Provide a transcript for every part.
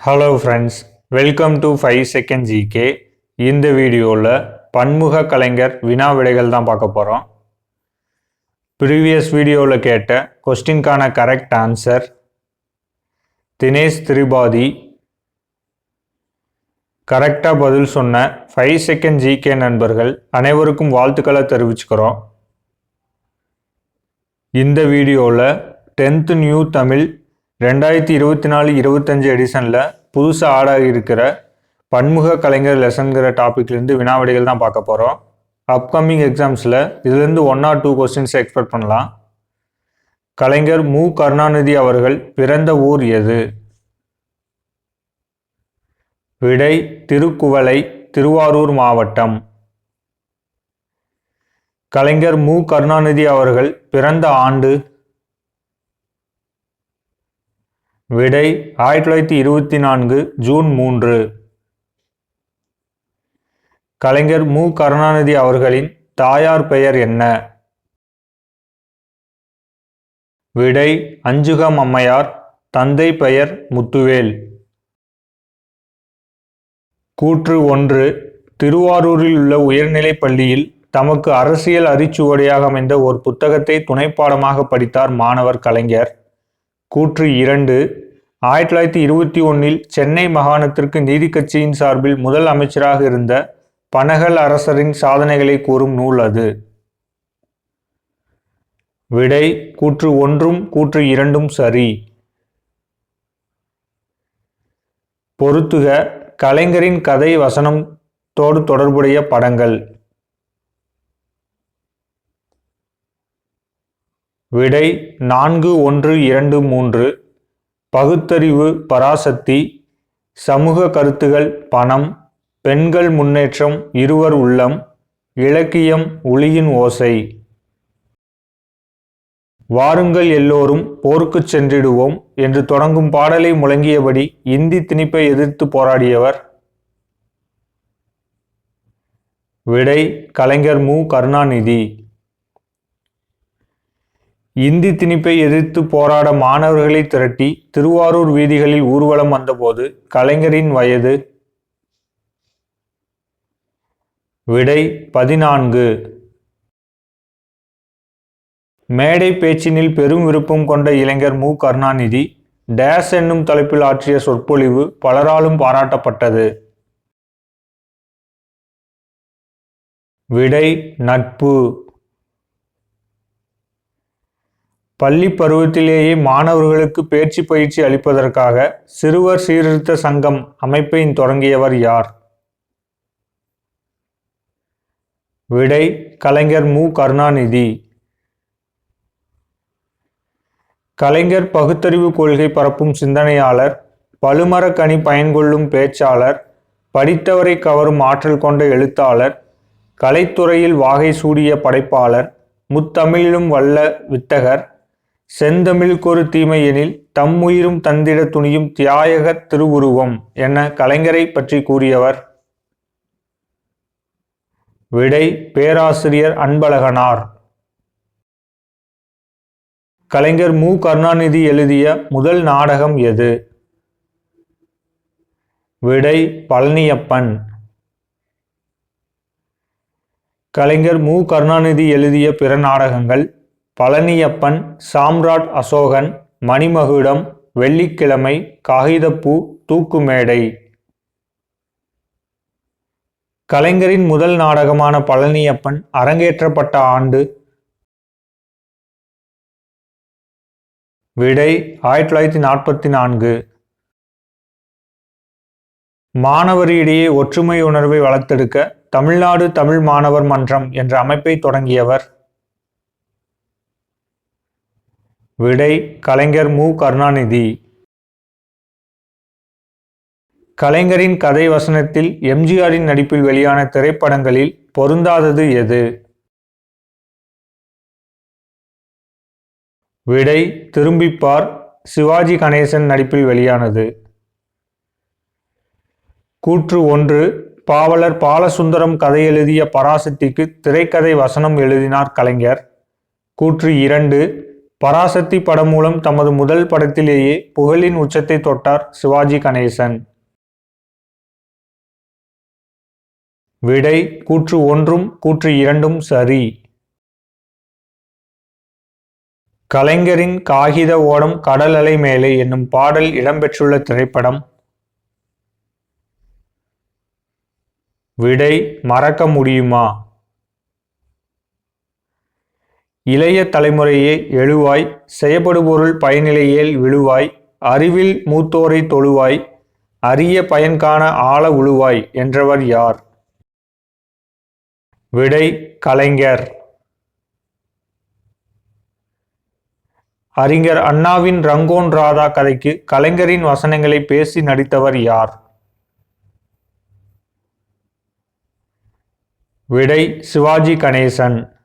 Hello friends welcome to five second GK இந்த வீடியோவில் பன்முக கலைஞர் வினா விடைகள் தான் பார்க்க போகிறோம் ப்ரீவியஸ் வீடியோவில் கேட்ட கொஸ்டின்கான கரெக்ட் ஆன்சர் தினேஷ் திரிபாதி. கரெக்டாக பதில் சொன்ன ஃபைவ் செகண்ட் ஜிகே நண்பர்கள் அனைவருக்கும் வாழ்த்துக்களை தெரிவிச்சுக்கிறோம். இந்த வீடியோவில் டென்த்து நியூ தமிழ் ரெண்டாயிரத்தி இருபத்தி நாலு இருபத்தஞ்சு எடிஷனில் புதுசாக ஆடாக இருக்கிற பன்முக கலைஞர் லெசன்கிற டாப்பிக்லேருந்து வினாவிடைகள் தான் பார்க்க போகிறோம் அப்கமிங் எக்ஸாம்ஸில் இதுலேருந்து one or two questions expect பண்ணலாம். கலைஞர் மு. கருணாநிதி அவர்கள் பிறந்த ஊர் எது? விடை திருக்குவளை திருவாரூர் மாவட்டம். கலைஞர் மு. கருணாநிதி அவர்கள் பிறந்த ஆண்டு விடை ஆயிரத்தி தொள்ளாயிரத்தி இருபத்தி நான்கு ஜூன் மூன்று. கலைஞர் மு. கருணாநிதி அவர்களின் தாயார் பெயர் என்ன? விடை அஞ்சுகம் அம்மையார் தந்தை பெயர் முத்துவேல். கூற்று ஒன்று திருவாரூரில் உள்ள உயர்நிலைப் பள்ளியில் தமக்கு அரசியல் அரிச்சுவடியாக அமைந்த ஒரு புத்தகத்தை துணைப்பாடமாக படித்தார் மாணவர் கலைஞர். கூற்று இரண்டு. ஆயிரத்தி தொள்ளாயிரத்தி இருபத்தி ஒன்றில் சென்னை மாகாணத்திற்கு நீதி கட்சியின் சார்பில் முதல் அமைச்சராக இருந்த பனகல் அரசரின் சாதனைகளை கூறும் நூல் அது. விடை கூற்று ஒன்றும் கூற்று இரண்டும் சரி. பொருத்துக கலைஞரின் கதை வசனத்தோடு தொடர்புடைய படங்கள். விடை நான்கு ஒன்று இரண்டு மூன்று. பகுத்தறிவு பராசக்தி சமூக கருத்துகள் பணம் பெண்கள் முன்னேற்றம் இருவர் உள்ளம் இலக்கியம் ஒளியின் ஓசை. வாருங்கள் எல்லோரும் போருக்குச் சென்றிடுவோம் என்று தொடங்கும் பாடலை முழங்கியபடி இந்தி திணிப்பை எதிர்த்து போராடியவர் விடை கலைஞர் மு. கருணாநிதி. இந்தி திணிப்பை எதிர்த்து போராட மாணவர்களை திரட்டி திருவாரூர் வீதிகளில் ஊர்வலம் வந்தபோது கலைஞரின் வயது விடை பதினான்கு. மேடை பேச்சினில் பெரும் விருப்பம் கொண்ட இளைஞர் மு. கருணாநிதி டேஸ் என்னும் தலைப்பில் ஆற்றிய சொற்பொழிவு பலராலும் பாராட்டப்பட்டது. விடை நட்பு. பள்ளி பருவத்திலேயே மாணவர்களுக்கு பேச்சு பயிற்சி அளிப்பதற்காக சிறுவர் சீர்திருத்த சங்கம் அமைப்பை தொடங்கியவர் யார்? விடை கலைஞர் மு. கருணாநிதி. கலைஞர் பகுத்தறிவு கொள்கை பரப்பும் சிந்தனையாளர் பழுமரக்கனி பயன்கொள்ளும் பேச்சாளர் படித்தவரை கவரும் ஆற்றல் கொண்ட எழுத்தாளர் கலைத்துறையில் வாகை சூடிய படைப்பாளர் முத்தமிழிலும் வல்ல வித்தகர் செந்தமிழ்கொரு தீமை எனில் தம்முயிரும் தந்திட துணியும் தியாயக திருவுருவம் என கலைஞரை பற்றி கூறியவர். விடை பேராசிரியர் அன்பழகனார். கலைஞர் மு. கருணாநிதி எழுதிய முதல் நாடகம் எது? விடை பழனியப்பன். கலைஞர் மு. கருணாநிதி எழுதிய பிற நாடகங்கள் பழனியப்பன் சாம்ராட் அசோகன் மணிமகுடம் வெள்ளிக்கிழமை காகிதப்பூ தூக்குமேடை. கலைஞரின் முதல் நாடகமான பழனியப்பன் அரங்கேற்றப்பட்ட ஆண்டு விடை ஆயிரத்தி தொள்ளாயிரத்தி நாற்பத்தி நான்கு. மாணவரிடையே ஒற்றுமை உணர்வை வளர்த்தெடுக்க தமிழ்நாடு தமிழ் மாணவர் மன்றம் என்ற அமைப்பை தொடங்கியவர் விடை கலைஞர் மு. கருணாநிதி. கலைஞரின் கதை வசனத்தில் எம்ஜிஆரின் நடிப்பில் வெளியான திரைப்படங்களில் பொருந்தாதது எது? விடை திரும்பிப்பார் சிவாஜி கணேசன் நடிப்பில் வெளியானது. கூற்று ஒன்று பாவலர் பாலசுந்தரம் கதை எழுதிய பராசக்திக்கு திரைக்கதை வசனம் எழுதினார் கலைஞர். கூற்று இரண்டு பராசக்தி படம் மூலம் தமது முதல் படத்திலேயே புகழின் உச்சத்தை தொட்டார் சிவாஜி கணேசன். விடை கூற்று ஒன்றும் கூற்று இரண்டும் சரி. கலைஞரின் காகித ஓடம் கடல் அலை மேலே என்னும் பாடல் இடம்பெற்றுள்ள திரைப்படம். விடை மறக்க முடியுமா? இளைய தலைமுறையே எழுவாய் செயப்படுபொருள் பயனிலையேல் விழுவாய் அறிவில் மூத்தோரை தொழுவாய் அரிய பயன்காண ஆழ ஆள உழுவாய் என்றவர் யார்? விடை கலைஞர். அறிஞர் அண்ணாவின் ரங்கோன் ராதா கதைக்கு கலைஞரின் வசனங்களை பேசி நடித்தவர் யார்? விடை சிவாஜி கணேசன்.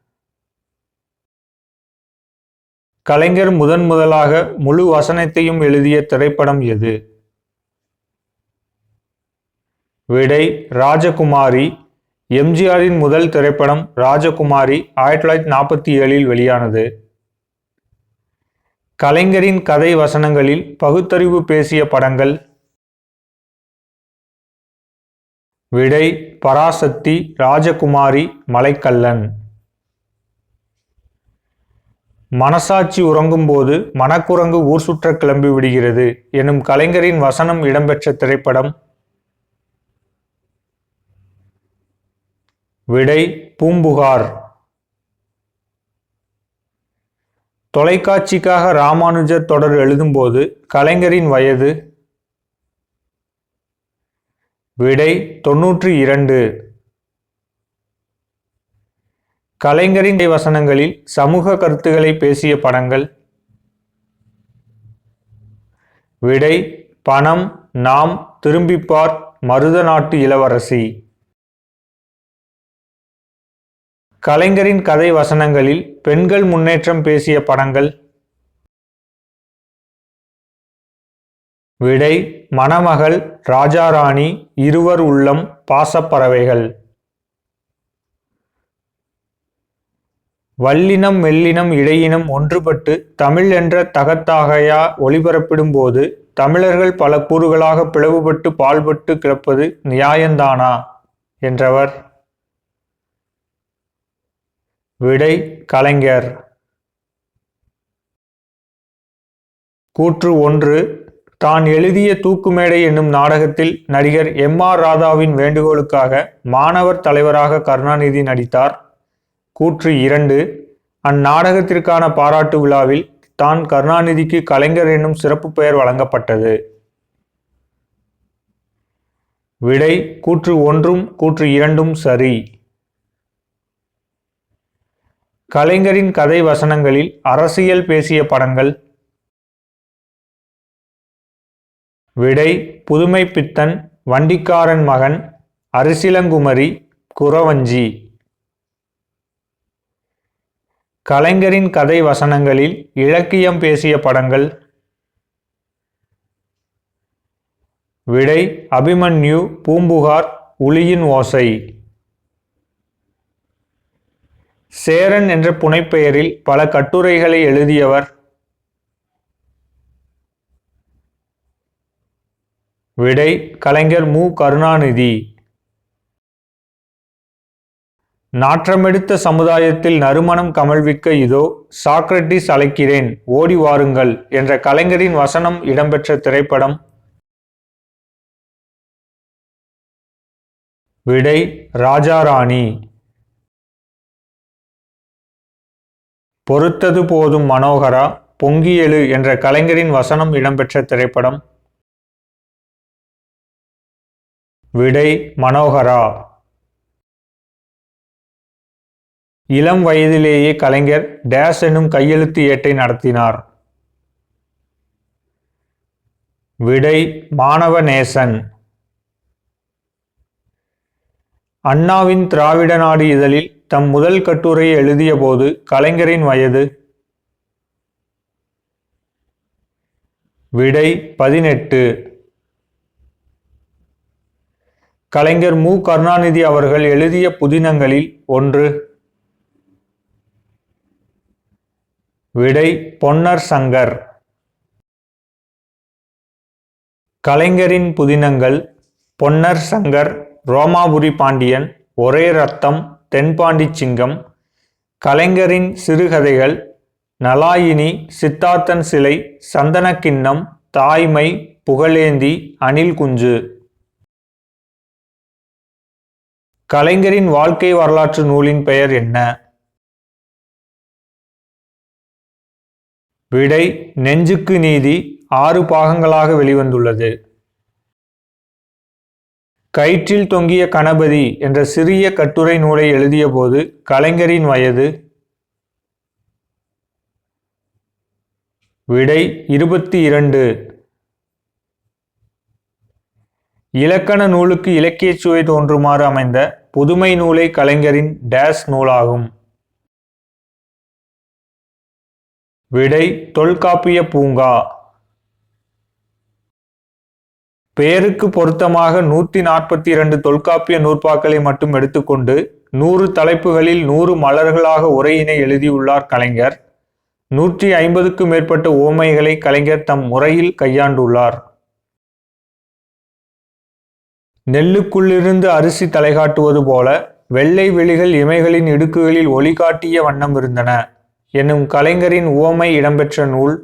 கலைஞர் முதன் முதலாக முழு வசனத்தையும் எழுதிய திரைப்படம் எது? விடை ராஜகுமாரி எம்ஜிஆரின் முதல் திரைப்படம் ராஜகுமாரி ஆயிரத்தி தொள்ளாயிரத்தி நாற்பத்தி ஏழில் வெளியானது. கலைஞரின் கதை வசனங்களில் பகுத்தறிவு பேசிய படங்கள். விடை பராசக்தி ராஜகுமாரி மலைக்கல்லன். மனசாட்சி உறங்கும்போது மனக்குரங்கு ஊர் சுற்ற கிளம்பி விடுகிறது எனும் கலைஞரின் வசனம் இடம்பெற்ற திரைப்படம். விடை பூம்புகார். தொலைக்காட்சிக்காக ராமானுஜர் தொடர் எழுதும்போது கலைஞரின் வயது. விடை தொன்னூற்றி இரண்டு. கலைஞரின் வசனங்களில் சமூக கருத்துக்களை பேசிய படங்கள். விடை பணம் நாம் திரும்பிப்பார் மருத நாட்டு இளவரசி. கலைஞரின் கதை வசனங்களில் பெண்கள் முன்னேற்றம் பேசிய படங்கள். விடை மணமகள் ராஜாராணி இருவர் உள்ளம் பாசப்பறவைகள். வல்லினம் மெல்லினம் இடையினம் ஒன்றுபட்டு தமிழ் என்ற தகத்தாகையா ஒளிபரப்பிடும்போது தமிழர்கள் பல கூறுகளாக பிளவுபட்டு பால்பட்டு கிடப்பது நியாயந்தானா? என்றவர். விடை கலைஞர். கூற்று ஒன்று. தான் எழுதிய தூக்குமேடை என்னும் நாடகத்தில் நடிகர் எம் ஆர் ராதாவின் வேண்டுகோளுக்காக மாணவர் தலைவராக கருணாநிதி நடித்தார். கூற்று இரண்டு அந்நாடகத்திற்கான பாராட்டு விழாவில் தான் கருணாநிதிக்கு கலைஞர் என்னும் சிறப்பு பெயர் வழங்கப்பட்டது. விடை கூற்று ஒன்றும் கூற்று இரண்டும் சரி. கலைஞரின் கதை வசனங்களில் அரசியல் பேசிய படங்கள். விடை புதுமை பித்தன் வண்டிக்காரன் மகன் அரிசிலங்குமரி குறவஞ்சி. கலைஞரின் கதை வசனங்களில் இலக்கியம் பேசிய படங்கள். விடை அபிமன்யு பூம்புகார் உளியின் ஓசை. சேரன் என்ற புனைப்பெயரில் பல கட்டுரைகளை எழுதியவர். விடை கலைஞர் மு. கருணாநிதி. நாற்றமெடுத்த சமுதாயத்தில் நறுமணம் கமழ்விக்க இதோ சாக்ரட்டிஸ் அழைக்கிறேன் ஓடி வாருங்கள் என்ற கலைஞரின் வசனம் இடம்பெற்ற திரைப்படம். விடை ராஜாராணி. பொறுத்தது போதும் மனோகரா பொங்கியெழு என்ற கலைஞரின் வசனம் இடம்பெற்ற திரைப்படம். விடை மனோகரா. இளம் வயதிலேயே கலைஞர் டேஸ் எனும் கையெழுத்து ஏட்டை நடத்தினார். விடை மாணவ நேசன் அண்ணாவின் திராவிட நாடு இதழில் தம் முதல் கட்டுரையை எழுதிய போது கலைஞரின் வயது விடை பதினெட்டு. கலைஞர் மு. கருணாநிதி அவர்கள் எழுதிய புதினங்களில் ஒன்று. விடை பொன்னர் சங்கர். கலைஞரின் புதினங்கள் பொன்னர் சங்கர் ரோமாபுரி பாண்டியன் ஒரே ரத்தம் தென்பாண்டி சிங்கம். கலைஞரின் சிறுகதைகள் நலாயினி சித்தார்த்தன் சிலை சந்தனக்கிண்ணம் தாய்மை புகழேந்தி அணில் குஞ்சு. கலைஞரின் வாழ்க்கை வரலாற்று நூலின் பெயர் என்ன? விடை நெஞ்சுக்கு நீதி ஆறு பாகங்களாக வெளிவந்துள்ளது. கயிற்றில் தொங்கிய கணபதி என்ற சிறிய கட்டுரை நூலை எழுதியபோது கலைஞரின் வயது விடை இருபத்தி இரண்டு. இலக்கண நூலுக்கு இலக்கியச் சுவை தோன்றுமாறு அமைந்த புதுமை நூலை கலைஞரின் டேஸ் நூலாகும். விடை தொல்காப்பிய பூங்கா. பெயருக்கு பொருத்தமாக நூற்றி நாற்பத்தி இரண்டு தொல்காப்பிய நூற்பாக்களை மட்டும் எடுத்துக்கொண்டு நூறு தலைப்புகளில் நூறு மலர்களாக உரையினை எழுதியுள்ளார் கலைஞர். நூற்றி ஐம்பதுக்கும் மேற்பட்ட ஓமைகளை கலைஞர் தம் முறையில் கையாண்டுள்ளார். நெல்லுக்குள்ளிருந்து அரிசி தலைகாட்டுவது போல வெள்ளை வெளிகள் இமைகளின் இடுக்குகளில் ஒளி காட்டிய வண்ணம் இருந்தன. என்னும் கலைஞரின் உவமை இடம்பெற்ற நூல்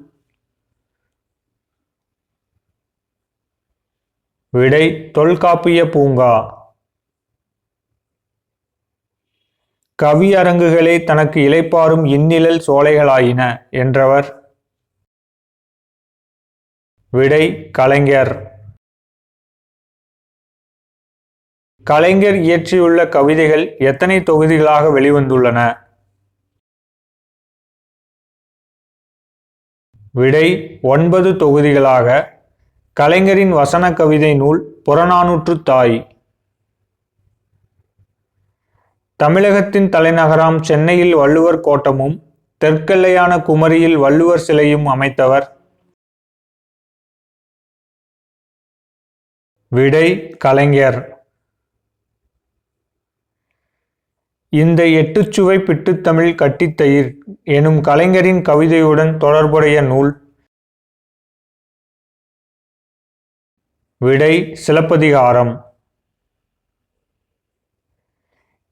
விடை தொல்காப்பிய பூங்கா. கவியரங்குகளே தனக்கு இளைப்பாறும் இந்நிழல் சோலைகளாயின என்றவர். விடை கலைஞர். கலைஞர் இயற்றியுள்ள கவிதைகள் எத்தனை தொகுதிகளாக வெளிவந்துள்ளன? விடை ஒன்பது தொகுதிகளாக கலைஞரின் வசன கவிதை நூல் புறநானூற்று தாய். தமிழகத்தின் தலைநகராம் சென்னையில் வள்ளுவர் கோட்டமும் தெற்கெல்லையான குமரியில் வள்ளுவர் சிலையும் அமைத்தவர். விடை கலைஞர். இந்த எட்டுச்சுவை பிட்டுத்தமிழ் கட்டித்தயிர் எனும் கலைஞரின் கவிதையுடன் தொடர்புடைய நூல். விடை சிலப்பதிகாரம்.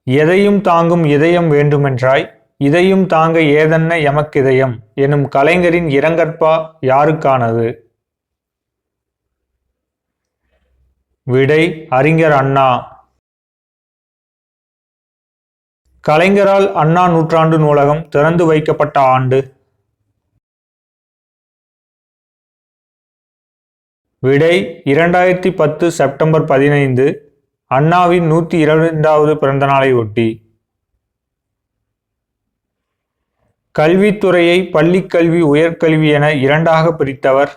எதையும் தாங்கும் இதயம் வேண்டுமென்றாய் இதையும் தாங்க ஏதென்ன எமக்கிதயம் எனும் கலைஞரின் இரங்கற்பா யாருக்கானது? விடை அறிஞர் அண்ணா. கலைஞரால் அண்ணா நூற்றாண்டு நூலகம் திறந்து வைக்கப்பட்ட ஆண்டு. விடை இரண்டாயிரத்தி பத்து செப்டம்பர் பதினைந்து அண்ணாவின் நூற்றி இரண்டாவது பிறந்தநாளை ஒட்டி. கல்வித்துறையை பள்ளிக்கல்வி உயர்கல்வி என இரண்டாக பிரித்தவர்.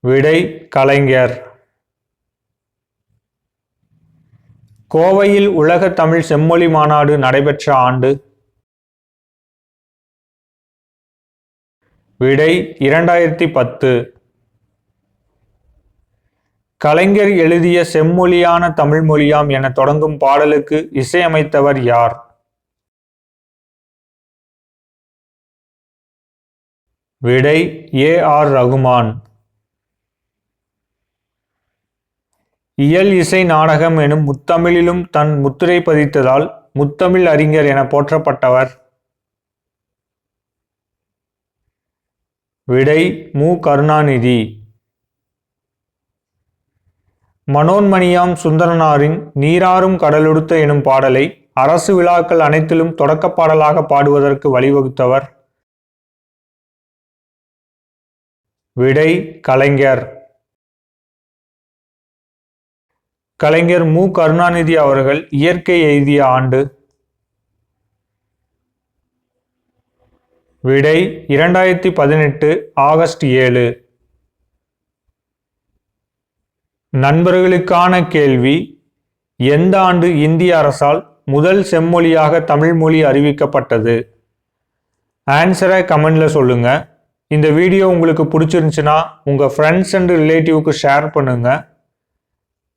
விடை கலைஞர். கோவையில் உலக தமிழ் செம்மொழி மாநாடு நடைபெற்ற ஆண்டு. விடை இரண்டாயிரத்தி பத்து. கலைஞர் எழுதிய செம்மொழியான தமிழ் மொழியாம் என தொடங்கும் பாடலுக்கு இசையமைத்தவர் யார்? விடை ஏ ஆர் ரகுமான். இயல் இசை நாடகம் எனும் முத்தமிழிலும் தன் முத்திரை பதித்ததால் முத்தமிழ் அறிஞர் என போற்றப்பட்டவர். விடை மு. கருணாநிதி. மனோன்மணியாம் சுந்தரனாரின் நீராறும் கடலுடுத்த எனும் பாடலை அரசு விழாக்கள் அனைத்திலும் தொடக்க பாடலாக பாடுவதற்கு வழிவகுத்தவர். விடை கலைஞர். கலைஞர் மு. கருணாநிதி அவர்கள் இயற்கை எய்திய ஆண்டு. விடை இரண்டாயிரத்தி பதினெட்டு ஆகஸ்ட் ஏழு. நண்பர்களுக்கான கேள்வி எந்த ஆண்டு இந்திய அரசால் முதல் செம்மொழியாக தமிழ் மொழி அறிவிக்கப்பட்டது? ஆன்சரை கமெண்ட்ல சொல்லுங்க. இந்த வீடியோ உங்களுக்கு பிடிச்சிருந்துச்சுன்னா உங்கள் ஃப்ரெண்ட்ஸ் அண்ட் ரிலேட்டிவ்க்கு ஷேர் பண்ணுங்கள்